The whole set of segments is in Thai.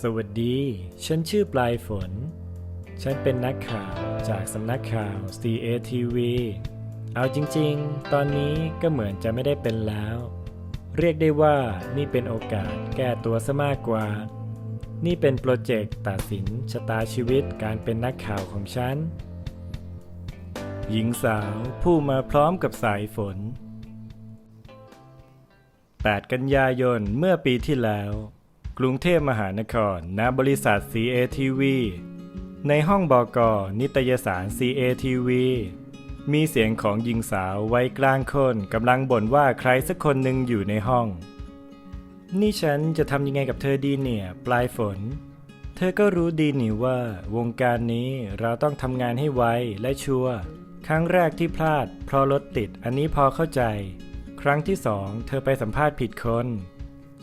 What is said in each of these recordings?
สวัสดี ฉันชื่อปลายฝน ฉันเป็นนักข่าวจากสำนักข่าว CATV เอาจริงๆ ตอนนี้ก็เหมือนจะไม่ได้เป็นแล้ว เรียกได้ว่านี่เป็นโอกาสแก้ตัวซะมากกว่า นี่เป็นโปรเจกต์ตัดสินชะตาชีวิตการเป็นนักข่าวของฉัน หญิงสาวผู้มาพร้อมกับสายฝน 8 กันยายนเมื่อปีที่แล้ว กรุงเทพมหานคร ณ บริษัท CATV ในห้องบอกอนิตยสาร CATV มีเสียงของหญิงสาววัยกลางคนกำลังบ่นว่าใครสักคนหนึ่งอยู่ในห้อง นี่ฉันจะทำยังไงกับเธอดีเนี่ย ปลายฝน เธอก็รู้ดีนี่ว่าวงการนี้เราต้องทำงานให้ไวและชัวร์ครั้งแรกที่พลาดเพราะรถติดอันนี้พอเข้าใจ ครั้งที่สองเธอไปสัมภาษณ์ผิดคน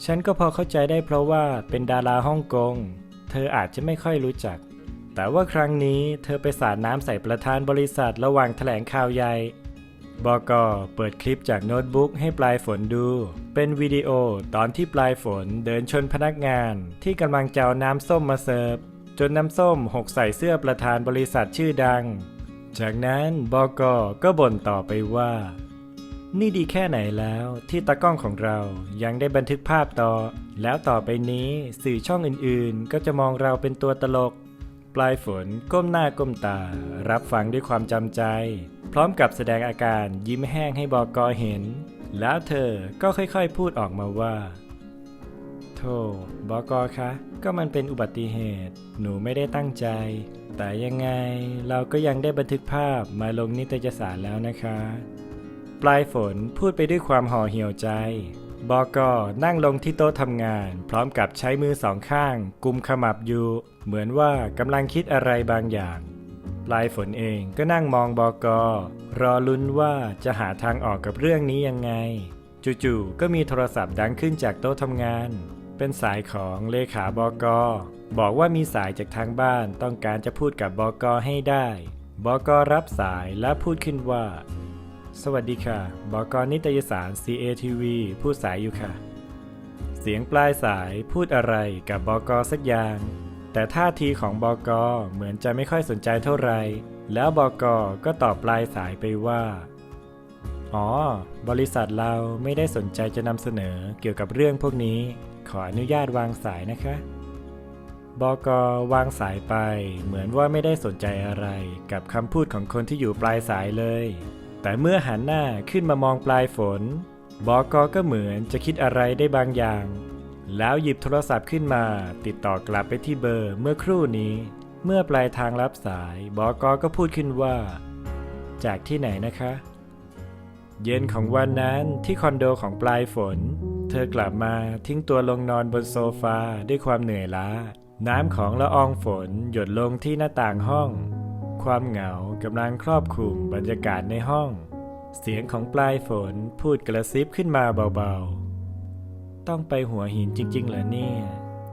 ฉันก็พอเข้าใจได้เพราะว่าเป็นดาราฮ่องกง เธออาจจะไม่ค่อยรู้จัก แต่ว่าครั้งนี้เธอไปสาดน้ำใส่ประธานบริษัทระหว่างแถลงข่าวใหญ่บอกอเปิดคลิปจากโน้ตบุ๊กให้ปลายฝนดู เป็นวิดีโอตอนที่ปลายฝนเดินชนพนักงาน ที่กำลังจะเอาน้ำส้มมาเสิร์ฟ จนน้ำส้มหกใส่เสื้อประธานบริษัทชื่อดัง จากนั้นบอกอก็บ่นต่อไปว่า นี่ดีแค่ไหนแล้วที่ตากล้องของเรายังได้บันทึกภาพต่อ แล้วต่อไปนี้สื่อช่องอื่นๆ ก็จะมองเราเป็นตัวตลก ปลายฝนก้มหน้าก้มตา รับฟังด้วยความจำใจ พร้อมกับแสดงอาการยิ้มแห้งให้บอกอเห็น แล้วเธอก็ค่อยๆพูดออกมาว่า โธ่บอกอคะ ก็มันเป็นอุบัติเหตุ หนูไม่ได้ตั้งใจ แต่ยังไงเราก็ยังได้บันทึกภาพมาลงนิตยสารแล้วนะคะ ปลายฝนพูดไปด้วยความห่อเหี่ยวใจ บอกอนั่งลงที่โต๊ะทำงาน พร้อมกับใช้มือสองข้าง กุมขมับอยู่ เหมือนว่ากำลังคิดอะไรบางอย่าง ปลายฝนเองก็นั่งมองบอกอรอลุ้นว่าจะหาทางออกกับเรื่องนี้ยังไง จู่ๆก็มีโทรศัพท์ดังขึ้นจากโต๊ะทำงาน เป็นสายของเลขาบอกอบอกว่ามีสายจากทางบ้านต้องการจะพูดกับบอกอให้ได้ บอกอรับสายและพูดขึ้นว่า สวัสดีค่ะ บอกรนิตยสาร CATV พูดสายอยู่ค่ะ เสียงปลายสายพูดอะไรกับบอกสักอย่าง แต่ท่าทีของบอกเหมือนจะไม่ค่อยสนใจเท่าไหร่แล้วบอกก็ตอบปลายสายไปว่า อ๋อ บริษัทเราไม่ได้สนใจจะนำเสนอเกี่ยวกับเรื่องพวกนี้ ขออนุญาตวางสายนะคะ บอกวางสายไป เหมือนว่าไม่ได้สนใจอะไรกับคำพูดของคนที่อยู่ปลายสายเลย แต่เมื่อหันหน้าขึ้นมามองปลายฝน บอกก็เหมือนจะคิดอะไรได้บางอย่าง แล้วหยิบโทรศัพท์ขึ้นมา ติดต่อกลับไปที่เบอร์เมื่อครู่นี้ เมื่อปลายทางรับสาย บอกก็พูดขึ้นว่า จากที่ไหนนะคะ เย็นของวันนั้นที่คอนโดของปลายฝน เธอกลับมาทิ้งตัวลงนอนบนโซฟาด้วยความเหนื่อยล้า น้ำของละอองฝนหยดลงที่หน้าต่างห้อง ความเหงากำลังครอบคลุมบรรยากาศในห้อง เสียงของปลายฝนพูดกระซิบขึ้นมาเบาๆ ต้องไปหัวหินจริงๆเหรอเนี่ย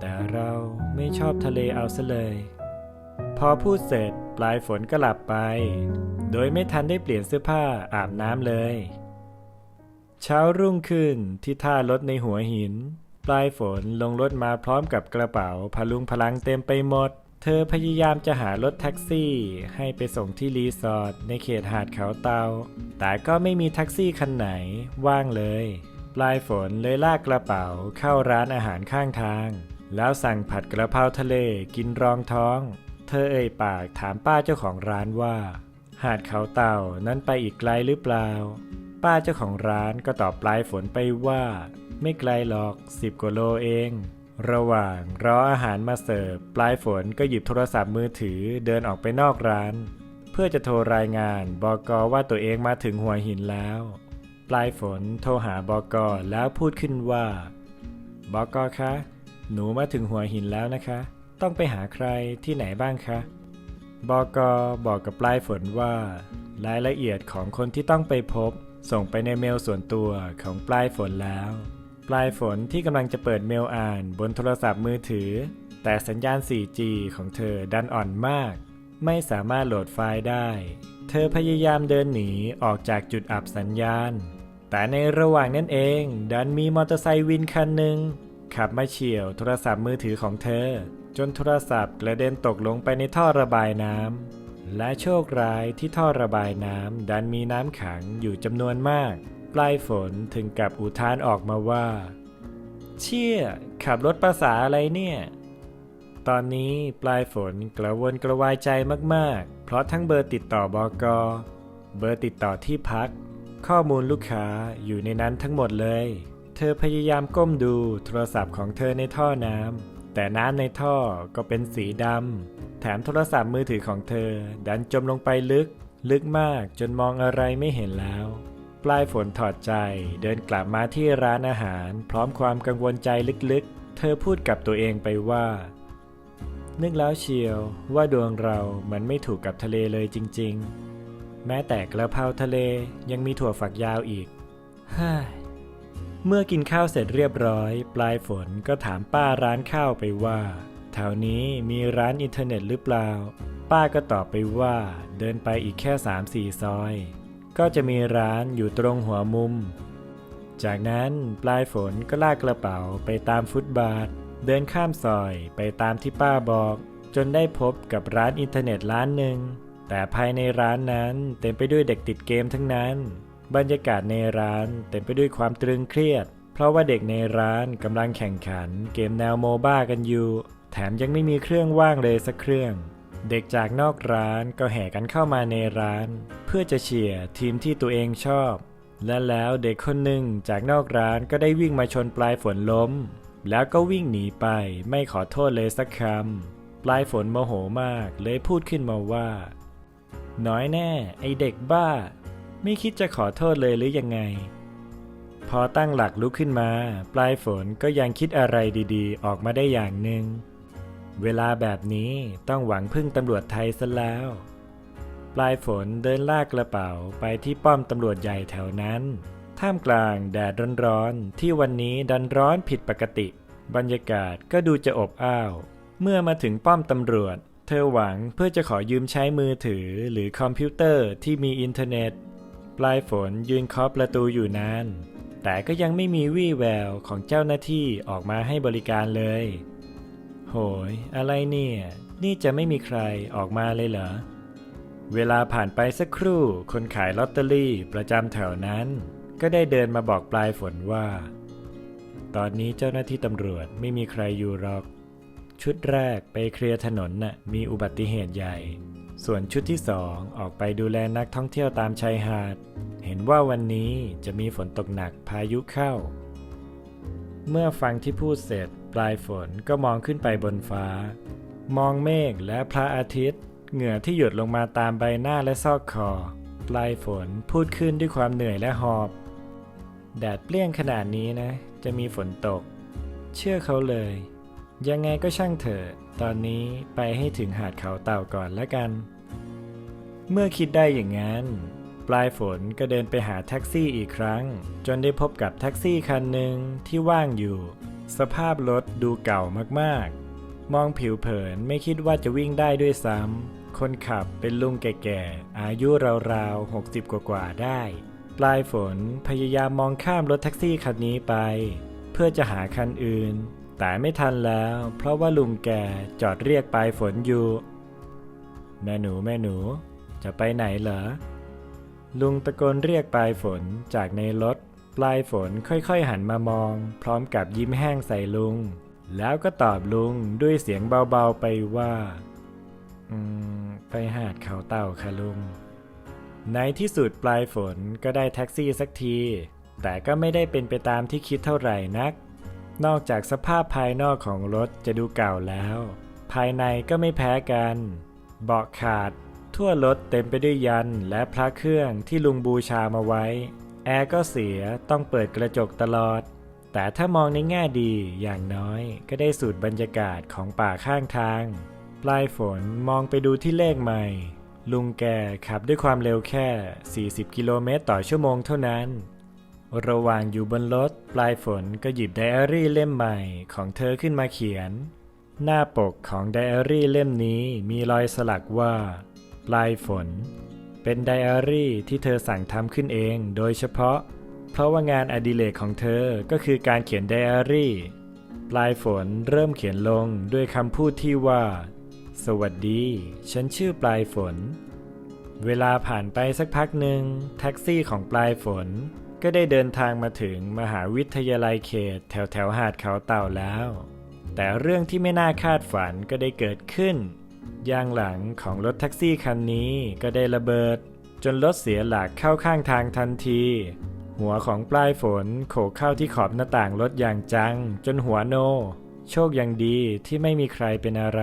แต่เราไม่ชอบทะเลเอาซะเลย พอพูดเสร็จปลายฝนก็หลับไป โดยไม่ทันได้เปลี่ยนเสื้อผ้าอาบน้ำเลย เช้ารุ่งขึ้นที่ท่ารถในหัวหิน ปลายฝนลงรถมาพร้อมกับกระเป๋าพลุงพลังเต็มไปหมด เธอพยายามจะหารถแท็กซี่ ให้ไปส่งที่รีสอร์ทในเขตหาดเขาเตา แต่ก็ไม่มีแท็กซี่คันไหนว่างเลย ปลายฝนเลยลากกระเป๋าเข้าร้านอาหารข้างทาง แล้วสั่งผัดกระเพราทะเลกินรองท้อง เธอเอ่ยปากถามป้าเจ้าของร้านว่า หาดเขาเต่านั้นไปอีกไกลหรือเปล่า ป้าเจ้าของร้านก็ตอบปลายฝนไปว่า ไม่ไกลหรอกสิบกว่าโลเอง ระหว่างรออาหารมาเสิร์ฟปลายฝนก็หยิบโทรศัพท์มือถือเดินออกไปนอกร้าน เพื่อจะโทรรายงานบอกอว่าตัวเองมาถึงหัวหินแล้ว ปลายฝนโทรหาบอกอแล้วพูดขึ้นว่าบอกอคะหนูมาถึงหัวหินแล้วนะคะ ต้องไปหาใครที่ไหนบ้างคะบอกอบอกกับปลายฝนว่า รายละเอียดของคนที่ต้องไปพบ ส่งไปในเมลส่วนตัวของปลายฝนแล้ว ปลายฝนที่กำลังจะเปิดเมลอ่านบนโทรศัพท์มือถือ แต่สัญญาณ 4G ของเธอดันอ่อนมาก ไม่สามารถโหลดไฟล์ได้ เธอพยายามเดินหนีออกจากจุดอับสัญญาณ แต่ในระหว่างนั้นเอง ดันมีมอเตอร์ไซค์วินคันหนึ่งขับมาเฉี่ยวโทรศัพท์มือถือของเธอ จนโทรศัพท์กระเด็นตกลงไปในท่อระบายน้ำและโชคร้ายที่ท่อระบายน้ำดันมีน้ำขังอยู่จำนวนมาก ปลายฝนถึงกับอุทานออกมาว่า เชี่ย ขับรถภาษาอะไรเนี่ย ตอนนี้ปลายฝนกระวนกระวายใจมากๆ เพราะทั้งเบอร์ติดต่อบอกอเบอร์ติดต่อที่พัก ข้อมูลลูกค้าอยู่ในนั้นทั้งหมดเลย เธอพยายามก้มดูโทรศัพท์ของเธอในท่อน้ำแต่น้ำในท่อก็เป็นสีดำแถมโทรศัพท์มือถือของเธอ ดันจมลงไปลึก ลึกมากจนมองอะไรไม่เห็นแล้ว ปลายฝนถอดใจ เดินกลับมาที่ร้านอาหาร พร้อมความกังวลใจลึกๆ เธอพูดกับตัวเองไปว่า นึกแล้วเชียวว่าดวงเรามันไม่ถูกกับทะเลเลยจริง ๆ แม้แต่กระเพราทะเลยังมีถั่วฝักยาวอีกฮ่าเมื่อกินข้าวเสร็จเรียบร้อย ปลายฝนก็ถามป้าร้านข้าวไปว่าแถวนี้มีร้านอินเทอร์เน็ตหรือเปล่า ป้าก็ตอบไปว่า เดินไปอีกแค่3-4ซอย ก็จะมีร้านอยู่ตรงหัวมุม จากนั้นปลายฝนก็ลากกระเป๋าไปตามฟุตบาท เดินข้ามซอยไปตามที่ป้าบอก จนได้พบกับร้านอินเทอร์เน็ตร้านหนึ่ง แต่ภายในร้านนั้นเต็มไปด้วยเด็กติดเกมทั้งนั้น บรรยากาศในร้านเต็มไปด้วยความตรึงเครียด เพราะว่าเด็กในร้านกำลังแข่งขันเกมแนวโมบ้ากันอยู่ แถมยังไม่มีเครื่องว่างเลยสักเครื่อง เด็กจากนอกร้านก็แห่กันเข้ามาในร้าน เพื่อจะเชียร์ทีมที่ตัวเองชอบ และแล้วเด็กคนหนึ่งจากนอกร้านก็ได้วิ่งมาชนปลายฝนล้ม แล้วก็วิ่งหนีไปไม่ขอโทษเลยสักคำปลายฝนโมโหมากเลยพูดขึ้นมาว่า น้อยแน่ ไอเด็กบ้า ไม่คิดจะขอโทษเลยหรือยังไง พอตั้งหลักลุกขึ้นมา ปลายฝนก็ยังคิดอะไรดีๆ ออกมาได้อย่างหนึ่ง เวลาแบบนี้ต้องหวังพึ่งตำรวจไทยซะแล้ว ปลายฝนเดินลากกระเป๋าไปที่ป้อมตำรวจใหญ่แถวนั้น ท่ามกลางแดดร้อนๆ ที่วันนี้ดันร้อนผิดปกติ บรรยากาศก็ดูจะอบอ้าว เมื่อมาถึงป้อมตำรวจ เธอหวังเพื่อจะขอยืมใช้มือถือหรือคอมพิวเตอร์ที่มีอินเทอร์เน็ต ปลายฝนยืนเคาะประตูอยู่นาน แต่ก็ยังไม่มีวี่แววของเจ้าหน้าที่ออกมาให้บริการเลย โหย อะไรเนี่ย นี่จะไม่มีใครออกมาเลยเหรอ เวลาผ่านไปสักครู่ คนขายลอตเตอรี่ประจำแถวนั้น ก็ได้เดินมาบอกปลายฝนว่า ตอนนี้เจ้าหน้าที่ตำรวจไม่มีใครอยู่หรอก ชุดแรกไปเคลียร์ถนนน่ะมีอุบัติเหตุใหญ่ ส่วนชุดที่สองออกไปดูแลนักท่องเที่ยวตามชายหาด เห็นว่าวันนี้จะมีฝนตกหนักพายุเข้า เมื่อฟังที่พูดเสร็จ ปลายฝนก็มองขึ้นไปบนฟ้า มองเมฆและพระอาทิตย์ เหงื่อที่หยดลงมาตามใบหน้าและซอกคอ ปลายฝนพูดขึ้นด้วยความเหนื่อยและหอบ แดดเปรี้ยงขนาดนี้นะ จะมีฝนตก เชื่อเขาเลย ยังไงก็ช่างเถอะ ตอนนี้ไปให้ถึงหาดเขาเต่าก่อนแล้วกัน เมื่อคิดได้อย่างนั้นปลายฝนก็เดินไปหาแท็กซี่อีกครั้ง จนได้พบกับแท็กซี่คันหนึ่งที่ว่างอยู่ สภาพรถดูเก่ามากๆ มองผิวเผินไม่คิดว่าจะวิ่งได้ด้วยซ้ำ คนขับเป็นลุงแก่ๆ อายุราวๆ 60 กว่าๆ ได้ ปลายฝนพยายามมองข้ามรถแท็กซี่คันนี้ไป เพื่อจะหาคันอื่น แต่ไม่ทันแล้ว เพราะว่าลุงแกจอดเรียกปลายฝนอยู่ แม่หนูแม่หนู จะไปไหนเหรอ ลุงตะโกนเรียกปลายฝนจากในรถ ปลายฝนค่อยๆหันมามอง พร้อมกับยิ้มแห้งใส่ลุง แล้วก็ตอบลุงด้วยเสียงเบาๆไปว่า อืม ไปหาดเขาเต่าค่ะลุง ในที่สุดปลายฝนก็ได้แท็กซี่สักที แต่ก็ไม่ได้เป็นไปตามที่คิดเท่าไหร่นัก นอกจากสภาพภายนอกของรถจะดูเก่าแล้ว ภายในก็ไม่แพ้กัน เบาะขาด ทั่วรถเต็มไปด้วยยันและพระเครื่องที่ลุงบูชามาไว้ แอร์ก็เสียต้องเปิดกระจกตลอด แต่ถ้ามองในแง่ดีอย่างน้อยก็ได้สูตรบรรยากาศของป่าข้างทาง ปลายฝนมองไปดูที่เลขใหม่ ลุงแกขับด้วยความเร็วแค่ 40 กิโลเมตรต่อชั่วโมงเท่านั้น ระหว่างอยู่บนรถปลายฝนก็หยิบไดอารี่เล่มใหม่ของเธอขึ้นมาเขียน หน้าปกของไดอารี่เล่มนี้มีรอยสลักว่า ปลายฝน เป็นไดอารี่ที่เธอสั่งทำขึ้นเองโดยเฉพาะ เพราะว่างานอดิเรกของเธอก็คือการเขียนไดอารี่ ปลายฝนเริ่มเขียนลงด้วยคำพูดที่ว่า สวัสดี ฉันชื่อปลายฝน เวลาผ่านไปสักพักหนึ่งแท็กซี่ของปลายฝน ก็ได้เดินทางมาถึงมหาวิทยาลัยเขต แถวแถวหาดเขาเต่าแล้ว แต่เรื่องที่ไม่น่าคาดฝันก็ได้เกิดขึ้น ยางหลังของรถแท็กซี่คันนี้ก็ได้ระเบิด จนรถเสียหลักเข้าข้างทางทันที หัวของปลายฝนโขกเข้าที่ขอบหน้าต่างรถอย่างจัง จนหัวโน โชคยังดีที่ไม่มีใครเป็นอะไร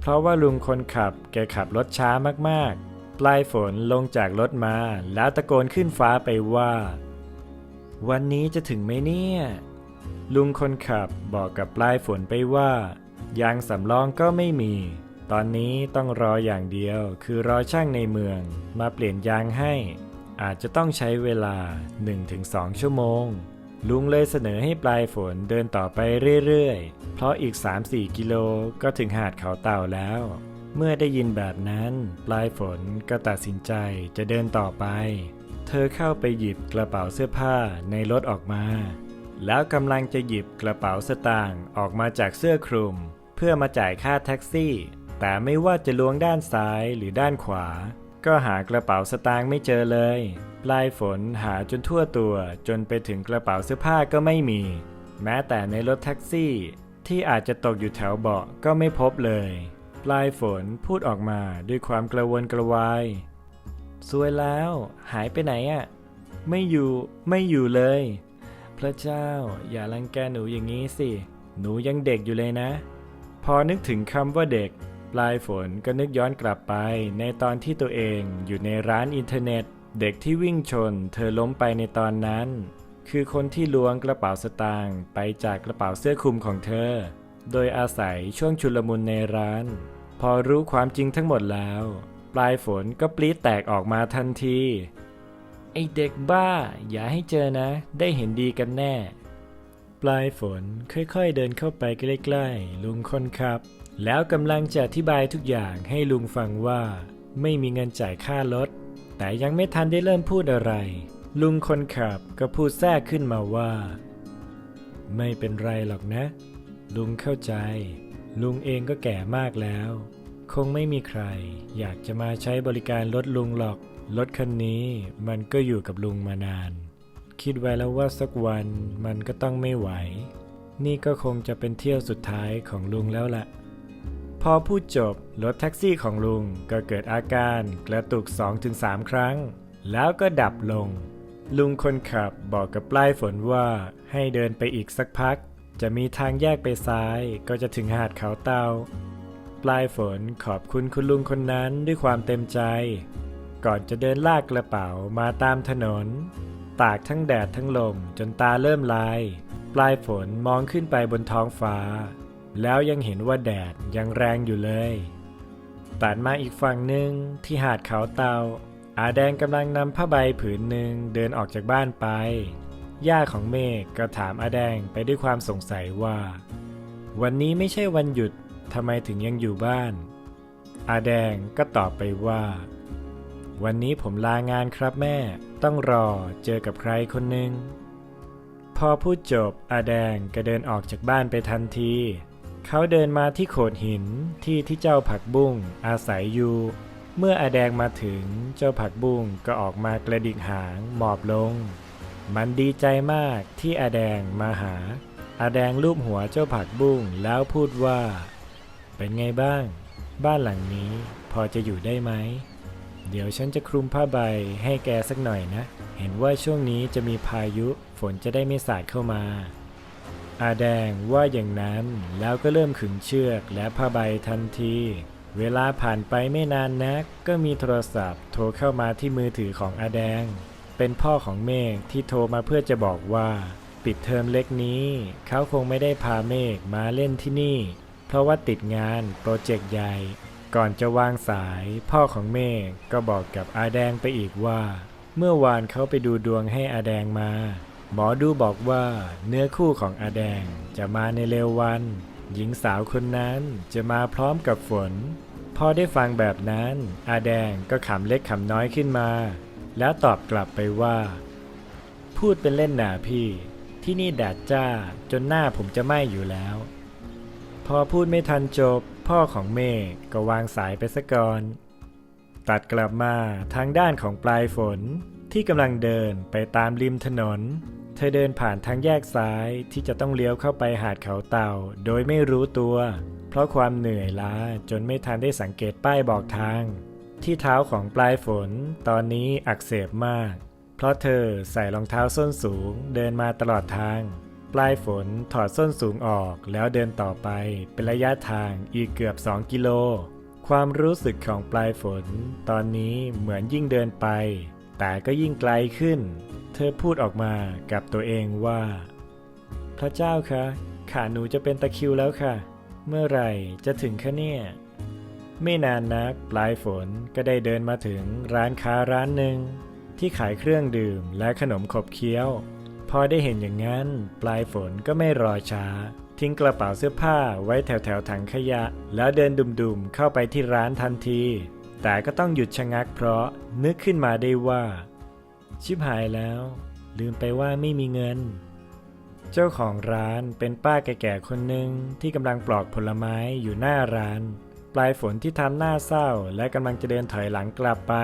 เพราะว่าลุงคนขับแกขับรถช้ามากๆ ปลายฝนลงจากรถมา แล้วตะโกนขึ้นฟ้าไปว่า วันนี้จะถึงไหมเนี่ยลุงคนขับบอกกับปลายฝนไปว่ายางสำรองก็ไม่มี ตอนนี้ต้องรออย่างเดียว คือรอช่างในเมือง มาเปลี่ยนยางให้ อาจจะต้องใช้เวลา 1-2 ชั่วโมง ลุงเลยเสนอให้ปลายฝนเดินต่อไปเรื่อยๆ เพราะอีก 3-4 กิโลก็ถึงหาดเขาเต่าแล้ว เมื่อได้ยินแบบนั้น ปลายฝนก็ตัดสินใจจะเดินต่อไป เธอเข้าไปหยิบกระเป๋าเสื้อผ้าในรถออกมา แล้วกำลังจะหยิบกระเป๋าสตางค์ออกมาจากเสื้อคลุม เพื่อมาจ่ายค่าแท็กซี่ แต่ไม่ว่าจะล้วงด้านซ้ายหรือด้านขวา ก็หากระเป๋าสตางค์ไม่เจอเลย ปลายฝนหาจนทั่วตัวจนไปถึงกระเป๋าเสื้อผ้าก็ไม่มี แม้แต่ในรถแท็กซี่ ที่อาจจะตกอยู่แถวเบาะก็ไม่พบเลย ปลายฝนพูดออกมาด้วยความกระวนกระวายสวยแล้ว หายไปไหนอะ่ะ ไม่อยู่ไม่อยู่เลย พระเจ้าอย่ารังแกหนูอย่างนี้สิ หนูยังเด็กอยู่เลยนะ พอนึกถึงคำว่าเด็ก ปลายฝนก็นึกย้อนกลับไป ในตอนที่ตัวเองอยู่ในร้านอินเทอร์เน็ต เด็กที่วิ่งชน เธอล้มไปในตอนนั้น คือคนที่ล้วงกระเป๋าสตางค์ไปจากกระเป๋าเสื้อคลุมของเธอ โดยอาศัยช่วงชุลมุนในร้าน พอรู้ความจริงทั้งหมดแล้ว ปลายฝนก็ปลีดแตกออกมาทันทีไอเด็กบ้า อย่าให้เจอนะ ได้เห็นดีกันแน่ ปลายฝนค่อยๆเดินเข้าไปใกล้ๆลุงคนขับ แล้วกำลังจะอธิบายทุกอย่างให้ลุงฟังว่า ไม่มีเงินจ่ายค่ารถ แต่ยังไม่ทันได้เริ่มพูดอะไร ลุงคนขับก็พูดแทรกขึ้นมาว่า ไม่เป็นไรหรอกนะ ลุงเข้าใจ ลุงเองก็แก่มากแล้ว คงไม่มีใคร อยากจะมาใช้บริการรถลุงหรอก รถคันนี้มันก็อยู่กับลุงมานาน คิดไว้แล้วว่าสักวันมันก็ต้องไม่ไหว นี่ก็คงจะเป็นเที่ยวสุดท้ายของลุงแล้วล่ะ พอพูดจบรถแท็กซี่ของลุงก็เกิดอาการกระตุก 2-3 ครั้ง แล้วก็ดับลง ลุงคนขับบอกกับปลายฝนว่าให้เดินไปอีกสักพัก จะมีทางแยกไปซ้ายก็จะถึงหาดเขาเตา ปลายฝนขอบคุณคุณลุงคนนั้นด้วยความเต็มใจ ก่อนจะเดินลากกระเป๋ามาตามถนน ตากทั้งแดดทั้งลมจนตาเริ่มลาย ปลายฝนมองขึ้นไปบนท้องฟ้า แล้วยังเห็นว่าแดดยังแรงอยู่เลยตัดมาอีกฝั่งหนึ่งที่หาดเขาเตา อาแดงกำลังนำผ้าใบผืนหนึ่งเดินออกจากบ้านไป ย่าของเมฆก็ถามอาแดงไปด้วยความสงสัยว่า วันนี้ไม่ใช่วันหยุดทำไมถึงยังอยู่บ้าน อาแดงก็ตอบไปว่า วันนี้ผมลางานครับแม่ ต้องรอเจอกับใครคนหนึ่งพอพูดจบอาแดงก็เดินออกจากบ้านไปทันที เขาเดินมาที่โขดหินที่ที่เจ้าผักบุ้งอาศัยอยู่ เมื่ออาแดงมาถึงเจ้าผักบุ้งก็ออกมากระดิกหางหมอบลง มันดีใจมากที่อาแดงมาหา อาแดงลูบหัวเจ้าผักบุ้งแล้วพูดว่า เป็นไงบ้าง บ้านหลังนี้พอจะอยู่ได้ไหม เดี๋ยวฉันจะคลุมผ้าใบให้แกสักหน่อยนะ เห็นว่าช่วงนี้จะมีพายุฝนจะได้ไม่สาดเข้ามา อาแดงว่าอย่างนั้นแล้วก็เริ่มขึงเชือกและผ้าใบทันที เวลาผ่านไปไม่นานนัก ก็มีโทรศัพท์ โทรเข้ามาที่มือถือของอาแดง เป็นพ่อของเมฆที่โทรมาเพื่อจะบอกว่า ปิดเทอมเล็กนี้ เขาคงไม่ได้พาเมฆมาเล่นที่นี่ เพราะว่าติดงานโปรเจกต์ใหญ่ ก่อนจะวางสายพ่อของเมฆก็บอกกับอาแดงไปอีกว่า เมื่อวานเขาไปดูดวงให้อาแดงมา หมอดูบอกว่าเนื้อคู่ของอาแดงจะมาในเร็ววัน หญิงสาวคนนั้นจะมาพร้อมกับฝน พอได้ฟังแบบนั้นอาแดงก็ขำเล็กขำน้อยขึ้นมา แล้วตอบกลับไปว่า พูดเป็นเล่นหนาพี่ ที่นี่แดดจ้าจนหน้าผมจะไหม้อยู่แล้ว พอพูดไม่ทันจบ พ่อของเมฆก็วางสายไปซะก่อน ตัดกลับมาทางด้านของปลายฝนที่กำลังเดินไปตามริมถนน เธอเดินผ่านทางแยกซ้ายที่จะต้องเลี้ยวเข้าไปหาดเขาเต่า โดยไม่รู้ตัว เพราะความเหนื่อยล้าจนไม่ทันได้สังเกตป้ายบอกทาง ที่เท้าของปลายฝนตอนนี้อักเสบมาก เพราะเธอใส่รองเท้าส้นสูงเดินมาตลอดทาง ปลายฝนถอดส้นสูงออกแล้วเดินต่อไปเป็นระยะทางอีกเกือบ 2 กิโล ความรู้สึกของปลายฝน ตอนนี้เหมือนยิ่งเดินไป แต่ก็ยิ่งไกลขึ้น เธอพูดออกมากับตัวเองว่า พระเจ้าคะขาหนูจะเป็นตะคิวแล้วค่ะ เมื่อไหร่จะถึงคะเนี่ย ไม่นานนักปลายฝนก็ได้เดินมาถึงร้านค้าร้านหนึ่งที่ขายเครื่องดื่มและขนมขบเคี้ยว พอได้เห็นอย่างนั้น ปลายฝนก็ไม่รอช้า ทิ้งกระเป๋าเสื้อผ้าไว้แถวแถวถังขยะ แล้วเดินดุมๆเข้าไปที่ร้านทันที แต่ก็ต้องหยุดชะงักเพราะนึกขึ้นมาได้ว่า ชิบหายแล้ว ลืมไปว่าไม่มีเงิน เจ้าของร้านเป็นป้าแก่ๆคนหนึ่งที่กำลังปลอกผลไม้อยู่หน้าร้าน ปลายฝนที่ทำหน้าเศร้าและกำลังจะเดินถอยหลังกลับไป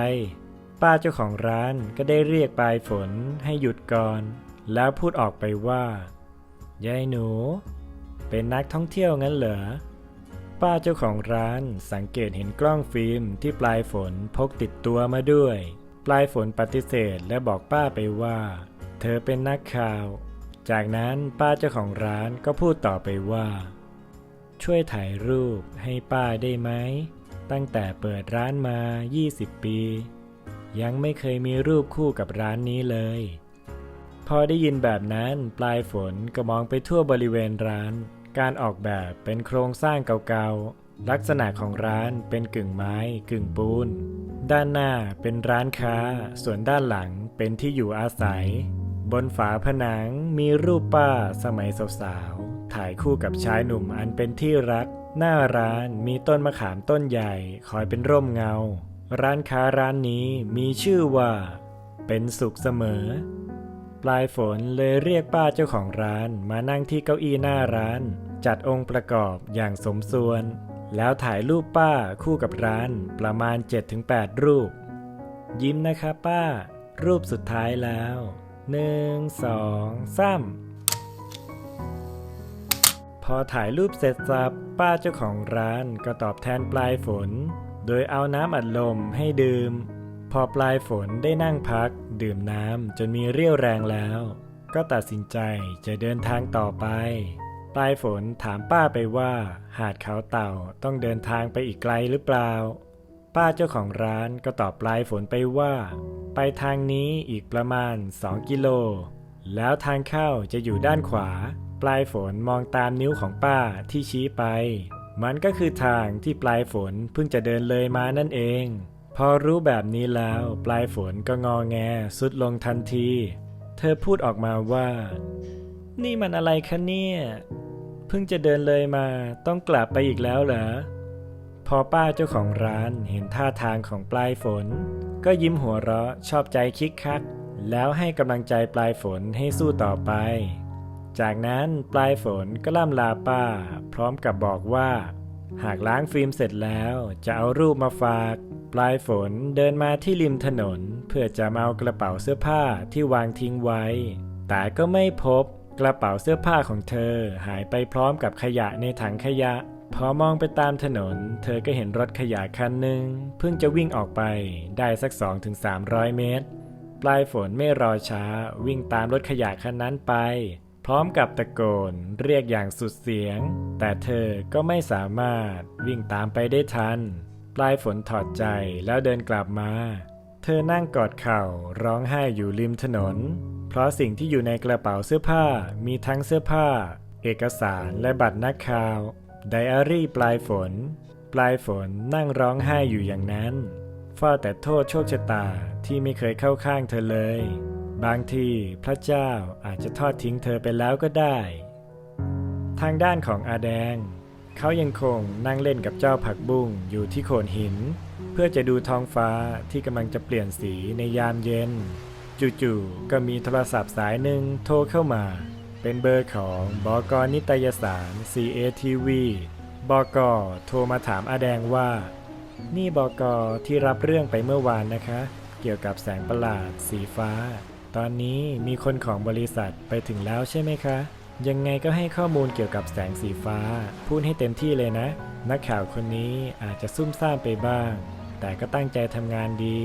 ป้าเจ้าของร้านก็ได้เรียกปลายฝนให้หยุดก่อน แล้วพูดออกไปว่ายายหนู เป็นนักท่องเที่ยวงั้นเหรอป้าเจ้าของร้านสังเกตเห็นกล้องฟิล์มที่ปลายฝนพกติดตัวมาด้วย ปลายฝนปฏิเสธและบอกป้าไปว่า เธอเป็นนักข่าว จากนั้นป้าเจ้าของร้านก็พูดต่อไปว่า ช่วยถ่ายรูปให้ป้าได้ไหม ตั้งแต่เปิดร้านมา 20 ปี ยังไม่เคยมีรูปคู่กับร้านนี้เลย พอได้ยินแบบนั้นปลายฝนก็มองไปทั่วบริเวณร้าน การออกแบบเป็นโครงสร้างเก่าๆ ลักษณะของร้านเป็นกึ่งไม้กึ่งปูน ด้านหน้าเป็นร้านค้า ส่วนด้านหลังเป็นที่อยู่อาศัย บนฝาผนังมีรูปป้าสมัยสาวๆ ถ่ายคู่กับชายหนุ่มอันเป็นที่รัก หน้าร้านมีต้นมะขามต้นใหญ่คอยเป็นร่มเงา ร้านค้าร้านนี้มีชื่อว่า เป็นสุขเสมอ ปลายฝนเลยเรียกป้าเจ้าของร้านมานั่งที่เก้าอี้หน้าร้าน จัดองค์ประกอบอย่างสมส่วน แล้วถ่ายรูปป้าคู่กับร้านประมาณ 7-8 รูป ยิ้มนะคะป้า รูปสุดท้ายแล้วหนึ่งสองสามพอถ่ายรูปเสร็จสับป้าเจ้าของร้านก็ตอบแทนปลายฝน โดยเอาน้ำอัดลมให้ดื่ม พอปลายฝนได้นั่งพัก ดื่มน้ำจนมีเรี่ยวแรงแล้ว ก็ตัดสินใจจะเดินทางต่อไป ปลายฝนถามป้าไปว่า หาดเขาเต่าต้องเดินทางไปอีกไกลหรือเปล่า ป้าเจ้าของร้านก็ตอบปลายฝนไปว่า ไปทางนี้อีกประมาณ 2 กิโล แล้วทางเข้าจะอยู่ด้านขวา ปลายฝนมองตามนิ้วของป้าที่ชี้ไป มันก็คือทางที่ปลายฝนเพิ่งจะเดินเลยมานั่นเอง พอรู้แบบนี้แล้วปลายฝนก็งอแงสุดลงทันที เธอพูดออกมาว่า นี่มันอะไรคะเนี่ย เพิ่งจะเดินเลยมาต้องกลับไปอีกแล้วเหรอ พอป้าเจ้าของร้านเห็นท่าทางของปลายฝน ก็ยิ้มหัวเราะชอบใจคิกคัก แล้วให้กำลังใจปลายฝนให้สู้ต่อไป จากนั้นปลายฝนก็ล่ำลาป้า พร้อมกับบอกว่า หากล้างฟิล์มเสร็จแล้วจะเอารูปมาฝาก ปลายฝนเดินมาที่ริมถนน เพื่อจะมาเอากระเป๋าเสื้อผ้าที่วางทิ้งไว้ แต่ก็ไม่พบ กระเป๋าเสื้อผ้าของเธอหายไปพร้อมกับขยะในถังขยะ พอมองไปตามถนน เธอก็เห็นรถขยะคันหนึ่งเพิ่งจะวิ่งออกไปได้สัก 2-300 เมตร ปลายฝนไม่รอช้าวิ่งตามรถขยะคันนั้นไป พร้อมกับตะโกนเรียกอย่างสุดเสียง แต่เธอก็ไม่สามารถวิ่งตามไปได้ทัน ปลายฝนถอดใจแล้วเดินกลับมา เธอนั่งกอดเข่าร้องไห้อยู่ริมถนน เพราะสิ่งที่อยู่ในกระเป๋าเสื้อผ้ามีทั้งเสื้อผ้า เอกสารและบัตรนักข่าว ไดอารี่ปลายฝน ปลายฝนนั่งร้องไห้อยู่อย่างนั้นเฝ้าแต่โทษโชคชะตาที่ไม่เคยเข้าข้างเธอเลย บางทีพระเจ้าอาจจะทอดทิ้งเธอไปแล้วก็ได้ ทางด้านของอาแดง เขายังคงนั่งเล่นกับเจ้าผักบุ้งอยู่ที่โขดหิน เพื่อจะดูท้องฟ้าที่กำลังจะเปลี่ยนสีในยามเย็น จู่ๆก็มีโทรศัพท์สายหนึ่งโทรเข้ามา เป็นเบอร์ของบกนิตยสาร CATV บกโทรมาถามอาแดงว่า นี่บกที่รับเรื่องไปเมื่อวานนะคะ เกี่ยวกับแสงประหลาด สีฟ้า ตอนนี้มีคนของบริษัทไปถึงแล้วใช่ไหมคะ ยังไงก็ให้ข้อมูลเกี่ยวกับแสงสีฟ้า พูดให้เต็มที่เลยนะ นักข่าวคนนี้อาจจะซุ่มซ่ามไปบ้าง แต่ก็ตั้งใจทำงานดี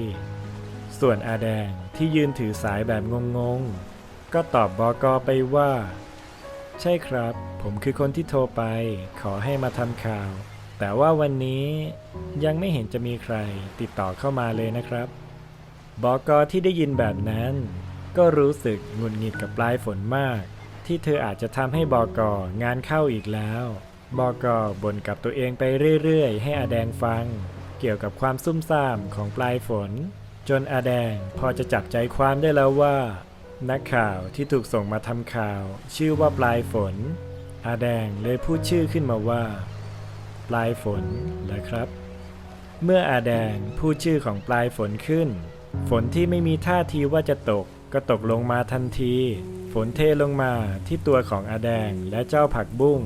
ส่วนอาแดงที่ยืนถือสายแบบงงๆ ก็ตอบบอกอไปว่า ใช่ครับ ผมคือคนที่โทรไป ขอให้มาทำข่าว แต่ว่าวันนี้ยังไม่เห็นจะมีใครติดต่อเข้ามาเลยนะครับ บอกอที่ได้ยินแบบนั้น ก็รู้สึกหงุดหงิดกับปลายฝนมาก ที่เธออาจจะทำให้บอกองานเข้าอีกแล้วบอกอบ่นกับตัวเองไปเรื่อยๆ ให้อาแดงฟัง เกี่ยวกับความซุ่มซ่ามของปลายฝน จนอาแดงพอจะจับใจความได้แล้วว่า นักข่าวที่ถูกส่งมาทำข่าว ชื่อว่าปลายฝน อาแดงเลยพูดชื่อขึ้นมาว่า ปลายฝนเหรอครับ เมื่ออาแดงพูดชื่อของปลายฝนขึ้น ฝนที่ไม่มีท่าทีว่าจะตกก็ตกลงมาทันที ฝนเทลงมาที่ตัวของอาแดงและเจ้าผักบุ้ง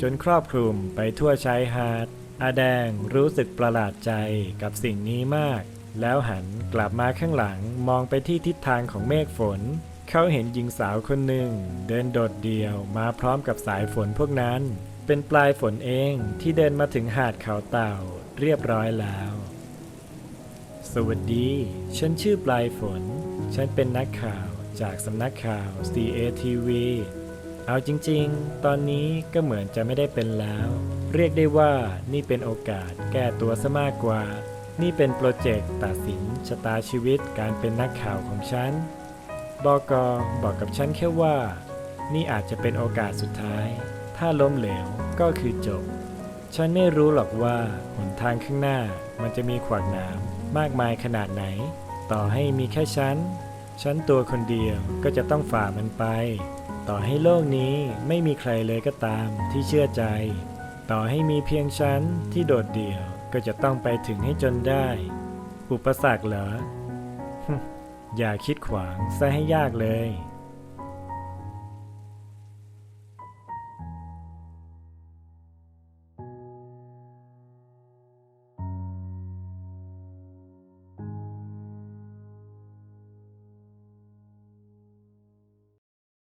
จนครอบคลุมไปทั่วชายหาดอาแดงรู้สึกประหลาดใจกับสิ่งนี้มาก แล้วหันกลับมาข้างหลังมองไปที่ทิศทางของเมฆฝน เขาเห็นหญิงสาวคนหนึ่ง เดินโดดเดี่ยวมาพร้อมกับสายฝนพวกนั้น เป็นปลายฝนเองที่เดินมาถึงหาดเขาเต่าเรียบร้อยแล้ว สวัสดี ฉันชื่อปลายฝน ฉันเป็นนักข่าวจากสำนักข่าว CATV เอาจริงๆ ตอนนี้ก็เหมือนจะไม่ได้เป็นแล้ว เรียกได้ว่านี่เป็นโอกาสแก้ตัวซะมากกว่า นี่เป็นโปรเจกต์ตัดสินชะตาชีวิตการเป็นนักข่าวของฉัน บอกอบอกกับฉันแค่ว่า นี่อาจจะเป็นโอกาสสุดท้าย ถ้าล้มเหลวก็คือจบ ฉันไม่รู้หรอกว่าหนทางข้างหน้ามันจะมีขวากหนามมากมายขนาดไหน ต่อให้มีแค่ฉัน ฉันตัวคนเดียวก็จะต้องฝ่ามันไป ต่อให้โลกนี้ไม่มีใครเลยก็ตามที่เชื่อใจ ต่อให้มีเพียงฉันที่โดดเดี่ยว ก็จะต้องไปถึงให้จนได้ อุปสรรคเหรอ อย่าคิดขวางซะให้ยากเลย